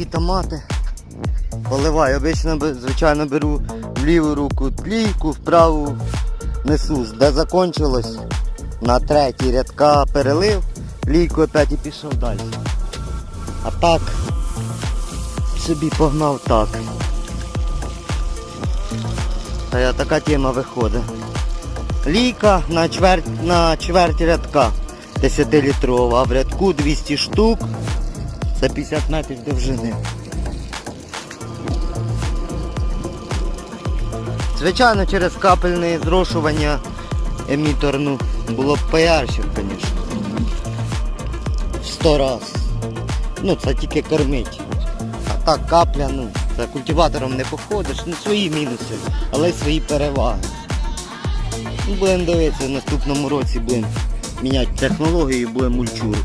томати. Поливаю. Обично, звичайно, беру в ліву руку тлійку, в праву несу. Де закончилось, на третій рядка перелив, лійку опять і пішов далі. А так собі погнав так. Та я така тема виходить. Лійка на чверть, на чверть рядка 10-літрова, а в рядку 200 штук. Це 50 метрів довжини. Звичайно, через капельне зрошування еміторну було б поярче, звісно. В 100 раз. Ну, це тільки кормить. А так капля, ну, це культиватором не походиш, ну свої мінуси, але й свої переваги. Ну, будемо дивитися, в наступному році будемо міняти технологію і будемо мульчуру.